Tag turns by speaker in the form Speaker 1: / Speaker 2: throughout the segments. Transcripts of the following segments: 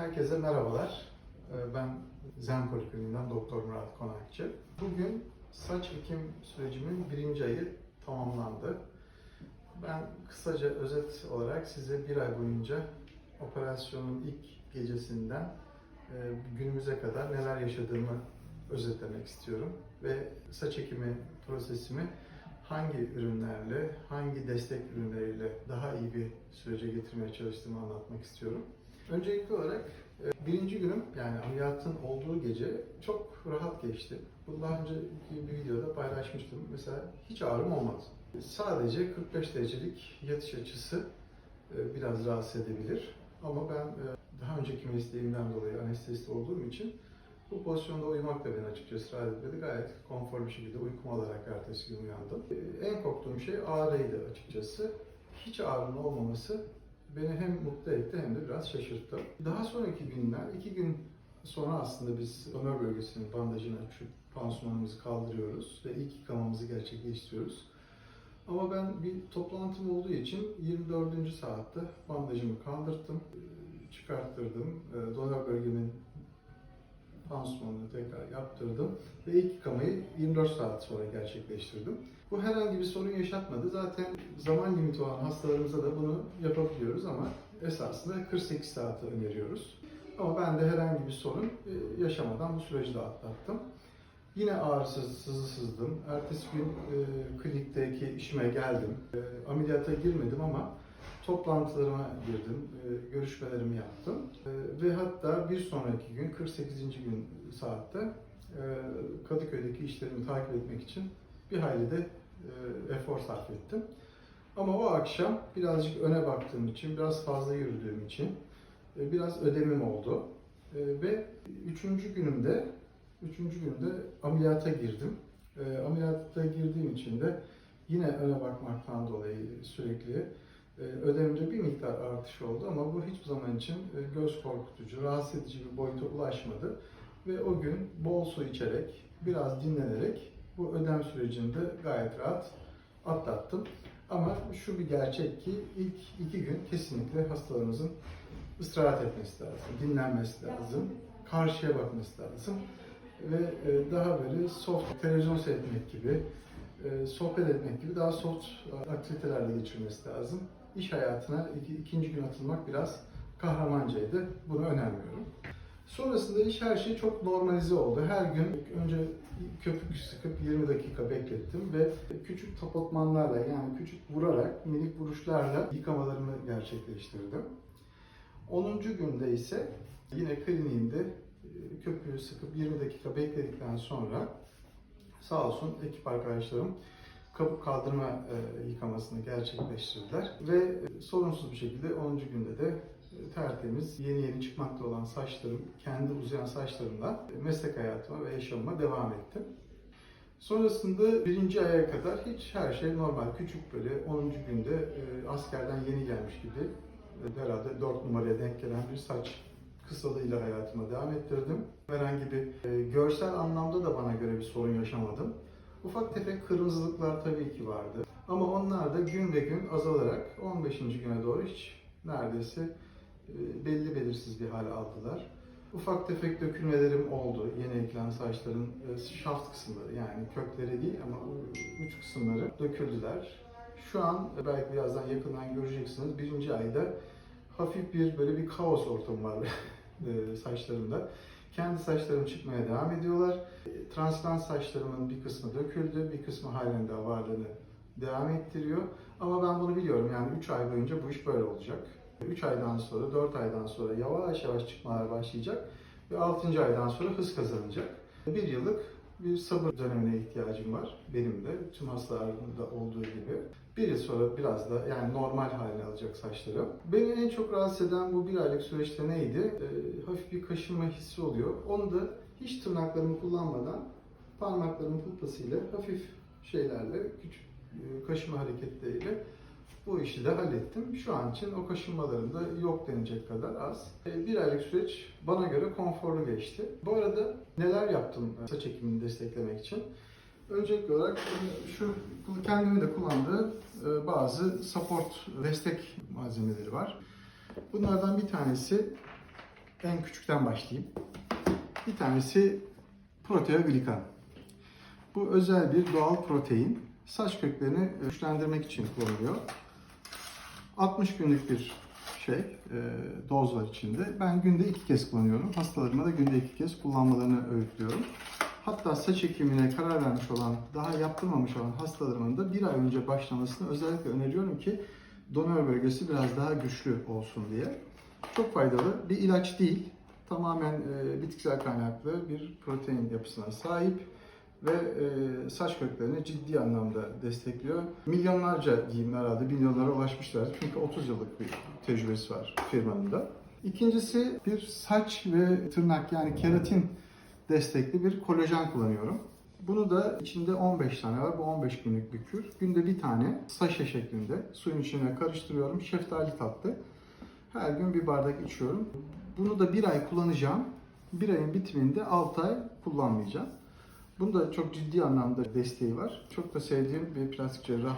Speaker 1: Herkese merhabalar. Ee, Ben Zen Polikliniğinden Doktor Murat Konakçı. Bugün saç ekim sürecimin birinci ayı tamamlandı. Ben kısaca özet olarak size bir ay boyunca operasyonun ilk gecesinden e, günümüze kadar neler yaşadığımı özetlemek istiyorum. Ve saç ekimi prosesimi hangi ürünlerle, hangi destek ürünleriyle daha iyi bir sürece getirmeye çalıştığımı anlatmak istiyorum. Öncelikli olarak e, birinci günüm yani ameliyatın olduğu gece çok rahat geçti. Bunu daha önceki bir videoda paylaşmıştım. Mesela hiç ağrım olmadı. Sadece 45 derecelik yatış açısı e, biraz rahatsız edebilir. Ama ben e, daha önceki mesleğimden dolayı anestezist olduğum için bu pozisyonda uyumak da beni açıkçası rahat etmedi. Gayet konforlu bir şekilde uykumu alarak ertesi gün uyandım. En korktuğum şey ağrıydı açıkçası. Hiç ağrının olmaması beni hem mutlu etti hem de biraz şaşırttı. Daha sonraki günler, iki gün sonra aslında biz ömer bölgesinin bandajını açıp pansumanımızı kaldırıyoruz ve ilk yıkamamızı gerçekleştiriyoruz. Ama ben bir toplantım olduğu için 24. saatte bandajımı kaldırttım, çıkarttırdım, e, donör bölgemin pansumanını tekrar yaptırdım ve ilk yıkamayı 24 saat sonra gerçekleştirdim. Bu herhangi bir sorun yaşatmadı. Zaten zaman limiti olan hastalarımıza da bunu yapabiliyoruz ama esasında 48 saati öneriyoruz. Ama ben de herhangi bir sorun e, yaşamadan bu süreci de atlattım. Yine ağrısız, sızısızdım. Ertesi gün e, klinikteki işime geldim. E, ameliyata girmedim ama toplantılarıma girdim, e, görüşmelerimi yaptım. E, ve hatta bir sonraki gün, 48. gün saatte e, Kadıköy'deki işlerimi takip etmek için bir hayli de e, efor sarf ettim. Ama o akşam birazcık öne baktığım için, biraz fazla yürüdüğüm için biraz ödemim oldu. Ve üçüncü günümde, üçüncü günde ameliyata girdim. E, ameliyata girdiğim için de yine öne bakmaktan dolayı sürekli e, ödemimde bir miktar artış oldu ama bu hiçbir zaman için e, göz korkutucu, rahatsız edici bir boyuta ulaşmadı. Ve o gün bol su içerek, biraz dinlenerek bu ödem sürecini de gayet rahat atlattım. Ama şu bir gerçek ki ilk iki gün kesinlikle hastalarımızın istirahat etmesi lazım, dinlenmesi lazım, karşıya bakması lazım ve e, daha böyle soft televizyon seyretmek gibi, e, sohbet etmek gibi daha soft aktivitelerle geçirmesi lazım. İş hayatına iki, ikinci gün atılmak biraz kahramancaydı. Bunu önermiyorum. Sonrasında iş her şey çok normalize oldu. Her gün önce köpük sıkıp 20 dakika beklettim ve küçük tapotmanlarla yani küçük vurarak, minik vuruşlarla yıkamalarımı gerçekleştirdim. 10. günde ise yine kliniğimde e, köpüğü sıkıp 20 dakika bekledikten sonra sağ olsun ekip arkadaşlarım kabuk kaldırma e, yıkamasını gerçekleştirdiler ve e, sorunsuz bir şekilde 10. günde de e, tertemiz, yeni yeni çıkmakta olan saçlarım, kendi uzayan saçlarımla e, meslek hayatıma ve yaşamıma devam ettim. Sonrasında birinci aya kadar hiç her şey normal. Küçük böyle 10. günde askerden yeni gelmiş gibi herhalde 4 numaraya denk gelen bir saç kısalığıyla hayatıma devam ettirdim. Herhangi bir e, görsel anlamda da bana göre bir sorun yaşamadım. Ufak tefek kırmızılıklar tabii ki vardı. Ama onlar da gün ve gün azalarak 15. güne doğru hiç neredeyse e, belli belirsiz bir hale aldılar. Ufak tefek dökülmelerim oldu. Yeni eklenen saçların e, şaft kısımları yani kökleri değil ama uç kısımları döküldüler. Şu an e, belki birazdan yakından göreceksiniz. Birinci ayda hafif bir böyle bir kaos ortamı var e, saçlarımda. Kendi saçlarım çıkmaya devam ediyorlar. E, Transplant saçlarımın bir kısmı döküldü, bir kısmı halen daha varlığını devam ettiriyor. Ama ben bunu biliyorum yani 3 ay boyunca bu iş böyle olacak. 3 aydan sonra, 4 aydan sonra yavaş yavaş çıkmalar başlayacak ve 6. aydan sonra hız kazanacak. Bir yıllık bir sabır dönemine ihtiyacım var benim de, tüm hastalarda olduğu gibi. Bir yıl sonra biraz da yani normal haline alacak saçlarım. Beni en çok rahatsız eden bu bir aylık süreçte neydi? Ee, hafif bir kaşınma hissi oluyor. Onu da hiç tırnaklarımı kullanmadan parmaklarımın pılpasıyla hafif şeylerle, küçük e, kaşıma hareketleriyle bu işi de hallettim. Şu an için o kaşınmalarım da yok denecek kadar az. E, Bir aylık süreç bana göre konforlu geçti. Bu arada neler yaptım e, saç ekimini desteklemek için? Öncelikli olarak e, şu kendimin de kullandığı bazı support destek malzemeleri var. Bunlardan bir tanesi en küçükten başlayayım. Bir tanesi proteoglikan. Bu özel bir doğal protein. Saç köklerini güçlendirmek için kullanılıyor. 60 günlük bir şey, e, doz var içinde. Ben günde iki kez kullanıyorum. Hastalarıma da günde iki kez kullanmalarını öğütlüyorum. Hatta saç ekimine karar vermiş olan, daha yaptırmamış olan hastalarımın da bir ay önce başlamasını özellikle öneriyorum ki donör bölgesi biraz daha güçlü olsun diye. Çok faydalı. Bir ilaç değil. Tamamen e, bitkisel kaynaklı bir protein yapısına sahip ve e, saç köklerini ciddi anlamda destekliyor. Milyonlarca diyeyim herhalde milyonlara ulaşmışlar. Çünkü 30 yıllık bir tecrübesi var firmanın da. İkincisi bir saç ve tırnak yani keratin destekli bir kolajen kullanıyorum. Bunu da içinde 15 tane var. Bu 15 günlük bir kür. Günde bir tane saşe şeklinde suyun içine karıştırıyorum. Şeftali tatlı. Her gün bir bardak içiyorum. Bunu da bir ay kullanacağım. Bir ayın bitiminde 6 ay kullanmayacağım. Bunda çok ciddi anlamda desteği var. Çok da sevdiğim bir plastik cerrah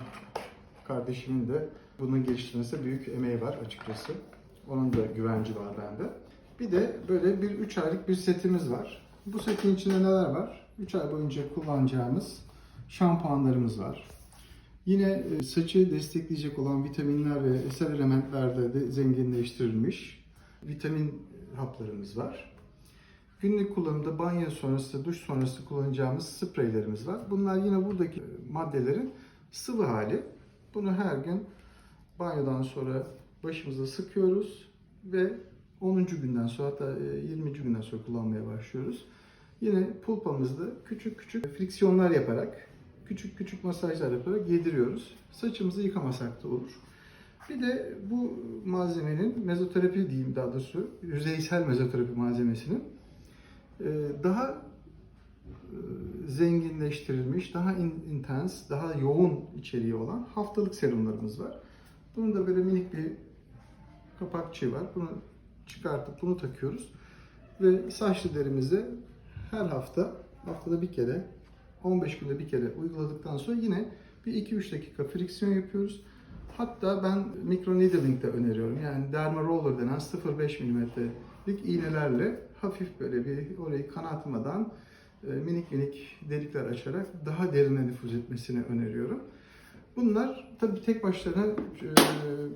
Speaker 1: kardeşimin de bunun geliştirmesinde büyük emeği var açıkçası. Onun da güvenci var bende. Bir de böyle bir 3 aylık bir setimiz var. Bu setin içinde neler var? 3 ay boyunca kullanacağımız şampuanlarımız var. Yine e, saçı destekleyecek olan vitaminler ve eser elementlerle de zenginleştirilmiş vitamin haplarımız var. Günlük kullanımda banyo sonrası, duş sonrası kullanacağımız spreylerimiz var. Bunlar yine buradaki e, maddelerin sıvı hali. Bunu her gün banyodan sonra başımıza sıkıyoruz ve 10. günden sonra hatta e, 20. günden sonra kullanmaya başlıyoruz. Yine pulpamızda küçük küçük friksiyonlar yaparak, küçük küçük masajlar yaparak yediriyoruz. Saçımızı yıkamasak da olur. Bir de bu malzemenin mezoterapi diyeyim daha doğrusu, yüzeysel mezoterapi malzemesinin e, daha e, zenginleştirilmiş, daha in- intens, daha yoğun içeriği olan haftalık serumlarımız var. Bunun da böyle minik bir kapakçığı var. Bunu çıkartıp bunu takıyoruz. Ve saçlı derimize her hafta, haftada bir kere, 15 günde bir kere uyguladıktan sonra yine bir 2-3 dakika friksiyon yapıyoruz. Hatta ben micro needling de öneriyorum. Yani derma roller denen 0.5 mm'lik iğnelerle hafif böyle bir orayı kanatmadan e, minik minik delikler açarak daha derine nüfuz etmesini öneriyorum. Bunlar tabii tek başlarına e,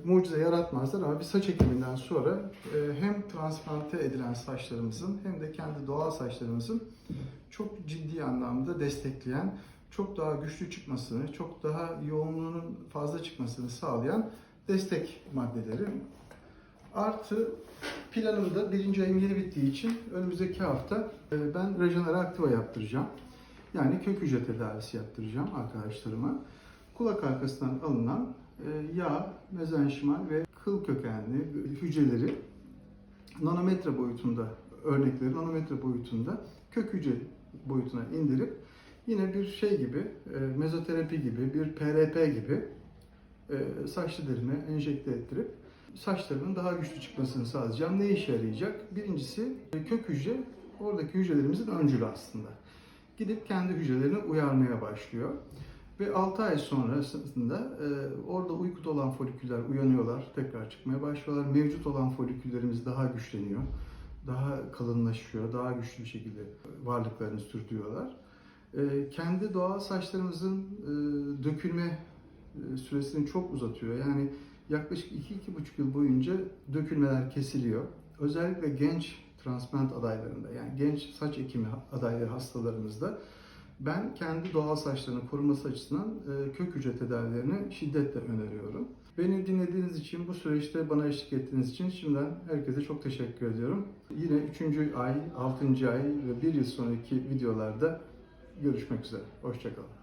Speaker 1: mucize yaratmazlar ama bir saç ekiminden sonra e, hem transplante edilen saçlarımızın hem de kendi doğal saçlarımızın çok ciddi anlamda destekleyen, çok daha güçlü çıkmasını, çok daha yoğunluğunun fazla çıkmasını sağlayan destek maddeleri. Artı planımda birinci ayım yeni bittiği için önümüzdeki hafta e, ben Rejenera Activa yaptıracağım. Yani kök hücre tedavisi yaptıracağım arkadaşlarıma. Kulak arkasından alınan e, yağ, mezenşimal ve kıl kökenli hücreleri nanometre boyutunda örnekleri nanometre boyutunda kök hücre boyutuna indirip yine bir şey gibi, e, mezoterapi gibi, bir PRP gibi saçlı derime enjekte ettirip saçlarının daha güçlü çıkmasını sağlayacağım. Ne işe yarayacak? Birincisi e, kök hücre oradaki hücrelerimizin öncülü aslında. Gidip kendi hücrelerini uyarmaya başlıyor. Ve 6 ay sonrasında e, orada uykuda olan foliküller uyanıyorlar, tekrar çıkmaya başlıyorlar. Mevcut olan foliküllerimiz daha güçleniyor, daha kalınlaşıyor, daha güçlü bir şekilde varlıklarını sürdürüyorlar. E, kendi doğal saçlarımızın e, dökülme e, süresini çok uzatıyor. Yani yaklaşık 2-2,5 yıl boyunca dökülmeler kesiliyor. Özellikle genç transplant adaylarında yani genç saç ekimi adayları hastalarımızda ben kendi doğal saçlarının korunması açısından e, kök hücre tedavilerini şiddetle öneriyorum. Beni dinlediğiniz için, bu süreçte bana eşlik ettiğiniz için şimdiden herkese çok teşekkür ediyorum. Yine 3. ay, 6. ay ve 1 yıl sonraki videolarda görüşmek üzere. Hoşçakalın.